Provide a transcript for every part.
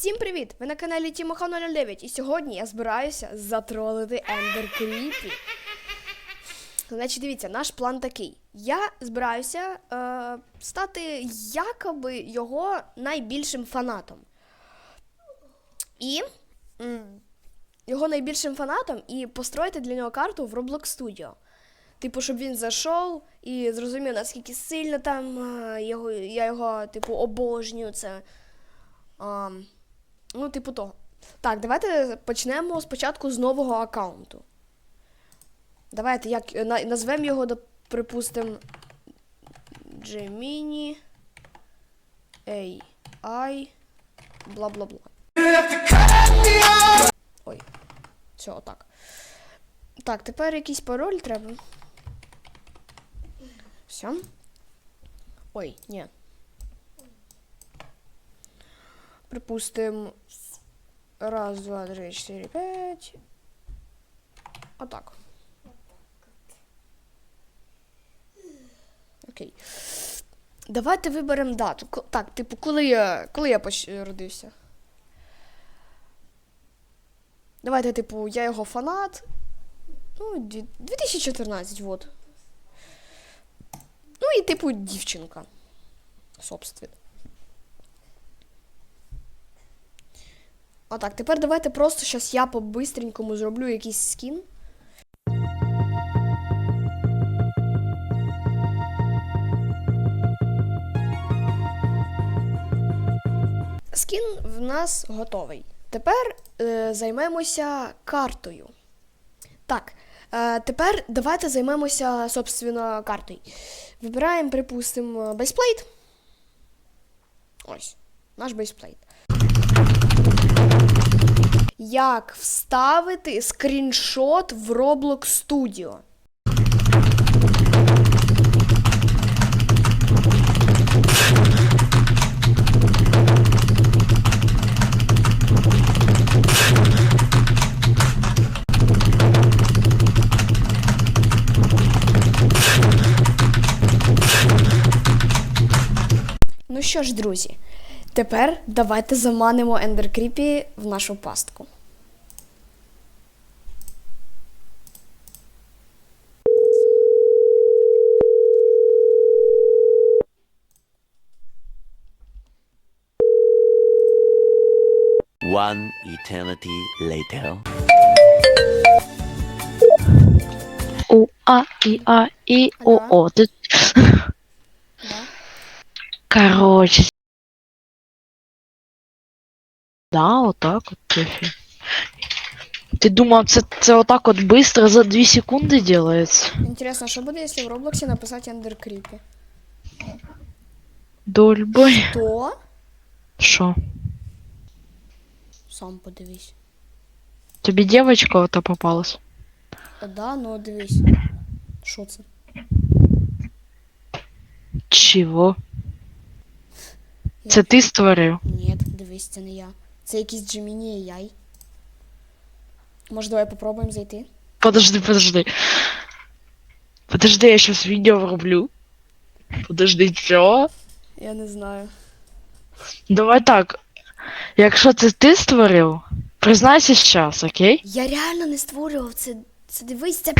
Всім привіт! Ви на каналі Тімоха 09 і сьогодні я збираюся затролити Ендер Кріпі. Значить, дивіться, наш план такий. Я збираюся е, стати якоби його найбільшим фанатом. І м, його найбільшим фанатом і построїти для нього карту в Roblox Studio. Типу, щоб він зайшов і зрозумів, наскільки сильно там е, його, я його, типу, обожнюю. Це. А, ну, типу того. Так, давайте почнемо спочатку з нового аккаунту. Давайте як назвемо його, припустимо. Gemini AI бла-бла-бла. Ой. Все, отак. Так, тепер якийсь пароль треба. Все. Ой, ні. Припустим. Раз, два, три, чотири, п'ять. Отак. Окей. Давайте виберемо дату. Так, типу, коли я, коли я родився. Давайте, типу, я його фанат. Ну, 2014, вот. Ну і, типу, дівчинка. Собственно. А так, тепер давайте просто зараз я по-бистренькому зроблю якийсь скін. Скін в нас готовий. Тепер е, займемося картою. Так, е, тепер давайте займемося, собственно, картою. Вибираємо, припустимо, бейсплейт. Ось, наш бейсплейт. Як вставити скріншот в Roblox Studio? Ну що ж, друзі, тепер давайте заманимо Ender Creepy в нашу пастку. One eternity later. У, А, И, А, И, О, О. Короче. Да, вот так вот. кофе. Ты думал, це, це отак от быстро за 2 секунди делается? Інтересно, що буде, якщо в Роблоксі написати Ender Creepy? Дольбой. То? Шо? Сам подивись. Тобі девочка ота попалась? А, да, ну дивись. Що це? Чего? Я- Це ти створив? Ні, дивись, це не я. Це якийсь Gemini AI. Може, давай попробуємо зайти? Подожди, подожди. Подожди, я сейчас видео врублю. Подожди, чо? Я не знаю. Давай так. Якщо це ти створив, признайся зараз, окей? Я реально не створював це. Це дивись, це.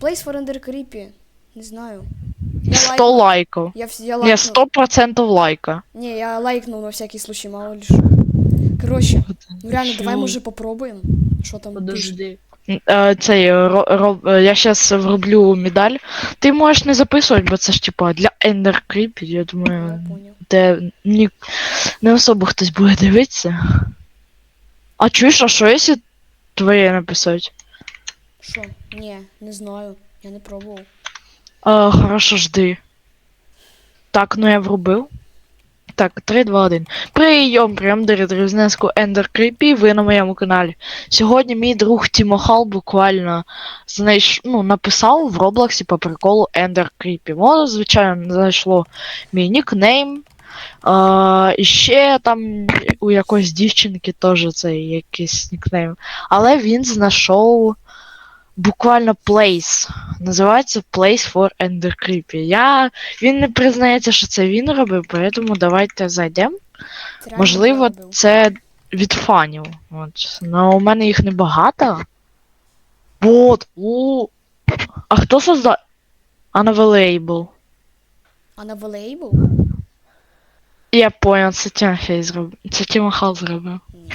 Place for Ender Creepy. Не знаю. Я 100 лайк... лайків. Я, я Ні, лайкнув. 100% лайка. Не, я лайкнул на всякий случай, мало ли что. Короче, ну реально, давай Чё? може попробуем. Що там. Подожди. Е, Цей, ро, ро, е, я зараз вроблю медаль. Ти можеш не записувати, бо це ж типа для Ender Creep, я Я думаю, понял. де ні, не особо хтось буде дивитися. А чуєш, а що якщо твоє написати? Що? Не, не знаю. Я не пробував. А, хорошо, жди. Так, ну я врубив. Так, 3, 2, 1. Прийом, прийом до відрізнеску Ender Creepy, ви на моєму каналі. Сьогодні мій друг Тімохал буквально знайш... ну, написав в Роблоксі по приколу Ender Creepy. Воно, звичайно, знайшло мій нікнейм. І ще там у якоїсь дівчинки теж цей якийсь нікнейм. Але він знайшов буквально place. Називається Place for Ender Creepy. Я... Він не признається, що це він робив, поэтому давайте зайдемо. Можливо, це від фанів. От. Ну, у мене їх небагато. Вот. У. А хто создав? Unavailable. На Я понял, це Тимофей зробив. Це Тимохал зробив. Ні.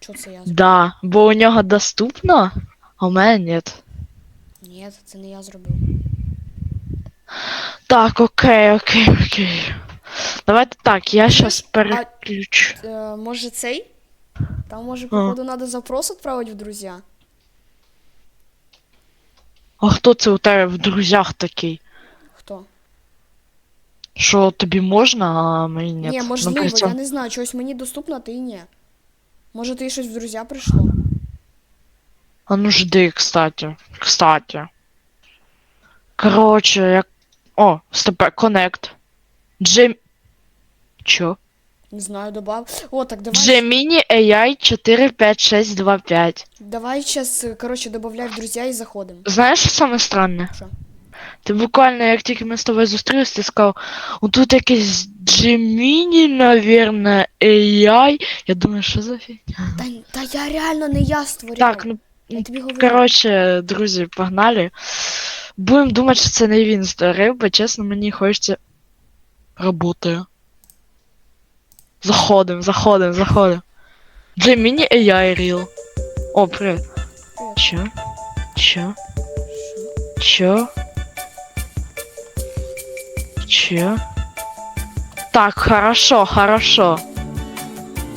Це я зробив? Да, бо у нього доступно, а у мене нет. Ні, це не я зробив. Так, окей, окей, окей. Давайте так, я щас а- переключу. Е, може цей? Там може, походу, треба запрос відправити в друзі. А хто це у тебе в друзях такий? Хто? Що тобі можна, а мені ні. Ні, Ну, можливо, при я не знаю, чогось мені доступно, а ти ні. Може, ти щось в друзі прийшло? А ну жди, кстати. Кстати. Короче, як. О, стопе, Connect. Джем... Чо? Не знаю, добав. О, так давай. Gemini AI 45625. Давай зараз, коротше, добавляй в друзі і заходимо. Знаєш, що саме странне? Що? Ти буквально, як тільки ми з тобою зустрілись, ти сказав, «О, тут якийсь Gemini, наверное, AI. Я думаю, що за фігня? Та, та я реально не я створяв. Так, ну, я тобі коротше, друзі, погнали. Будемо думати, що це не він створив, бо чесно, мені хочеться. Работає. Заходим, заходим, заходим. Gemini AI Real. О. Привіт. Чо? Чо? Чо? Чо? Так, хорошо, хорошо.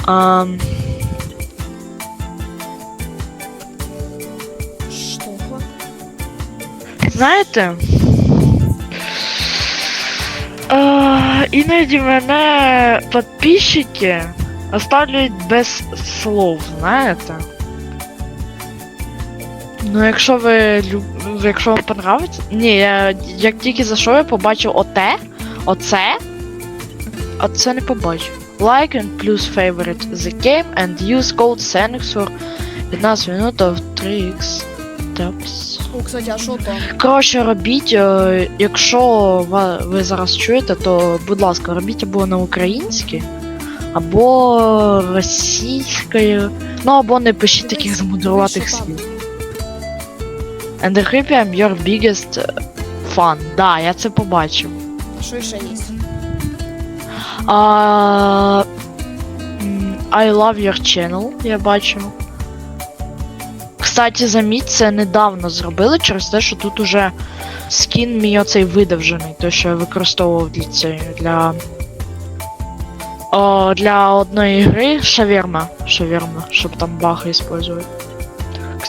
Ам, Що? Знаєте? Е, іноді мене підписчики оставляють без слов, знаєте? Ну, якщо ви якщо вам понравиться. Ні, я як тільки зайшов, я побачив оте, оце, а це не побачив. Like and plus favorite the game and use code SENX for 15 минут of 3x taps. О, кстати, а що то? Коротше, робіть, е, якщо ви зараз чуєте, то будь ласка, робіть або на українській, або російською, ну або не пишіть таких замудруватих слів. And the creepy I'm your biggest е, fan. Да, я це побачив. Що ще є? А, I love your channel, я бачу. Кстати, заміть, це недавно зробили через те, що тут уже скін мій оцей видовжений, той, що я використовував для цієї, для. О, для одної гри шаверма. Шаверма, щоб там баги использувати.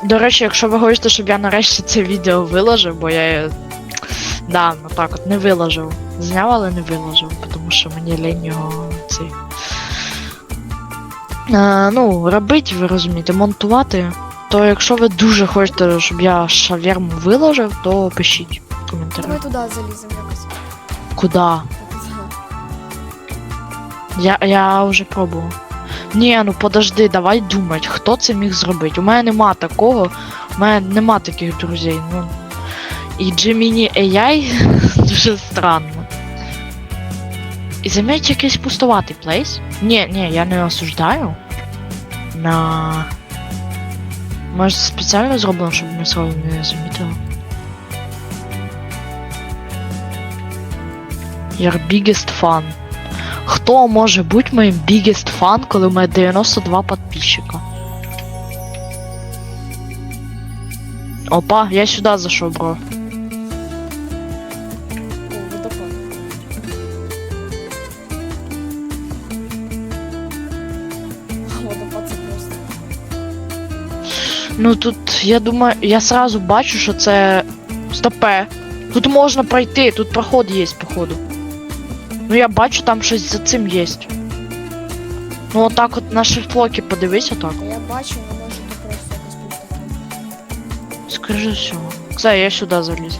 До речі, якщо ви хочете, щоб я нарешті це відео виложив, бо я. Да, ну так от не виложив. Зняв, але не виложив, тому що мені лень його цей. Е, ну, робити, ви розумієте, монтувати. То якщо ви дуже хочете, щоб я шаверму виложив, то пишіть в коментарях. Давай туди заліземо якось. Куди? Я, я вже пробував. Ні, ну подожди, давай думать, хто це міг зробити. У мене нема такого, у мене нема таких друзей. Ну. І Gemini AI дуже странно. І заміть якийсь пустуватий плейс. Ні, ні, я не осуждаю. На. Може спеціально зроблено, щоб ми сразу не замітили. Your biggest fan. Хто може бути моїм biggest fan, коли у мене 92 підписчика? Опа, я сюди зайшов, бро. Ну тут, я думаю, я сразу бачу, що це. Стопе. Тут можна пройти, тут проход є, походу. Ну я бачу, там щось за цим є. Ну отак от на шифтлокі подивись отак. Та я бачу, не може тут просто якось. Скажи все. Кстати, я сюди заліз.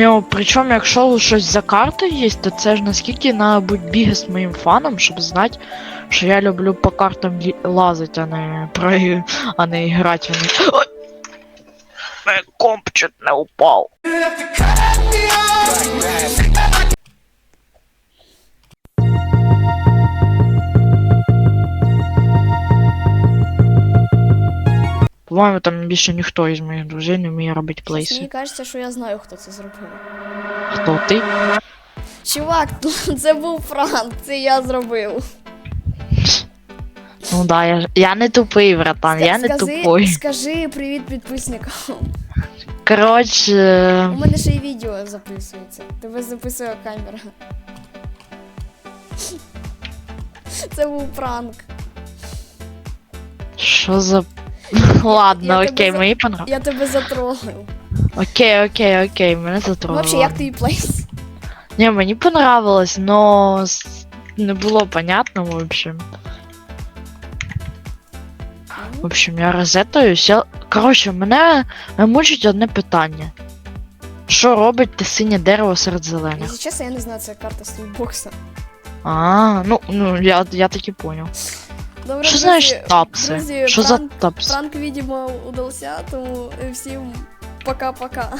Ну, причому, якщо щось за картою є, то це ж наскільки треба бути бігест моїм фаном, щоб знати, що я люблю по картам лазити, а не про а не грати в них. Ой! мене комп чуть не упав. По-моєму, там більше ніхто із моїх друзів не вміє робити Мені кажеться, що я знаю, хто це зробив. Хто ти? Чувак, це був пранк, це я зробив. Ну да, я, я не тупий, братан, я не скажи, тупой. скажи привіт підписникам. Коротше, У мене ще й відео записується. Тебе записує камера. Це був пранк. що за. Ладно, я тебе окей, за- мені понравилось. Я тебе затролив. Окей, окей, окей, мене затрогало. Взагалі, як твій плейс? Ні, мені понравилось, но не було понятно, в общем. В общем, я розетаюсь. Я... Коротше, мене мучить одне питання. Що робить те синє дерево серед зелених? Якщо чесно, я не знаю, це карта стілбокса. А, ну, ну я, я таки понял. Добре, Що значить тапси? друзі, Що за пранк- тапси? Пранк, видимо, удався, тому всім пока-пока.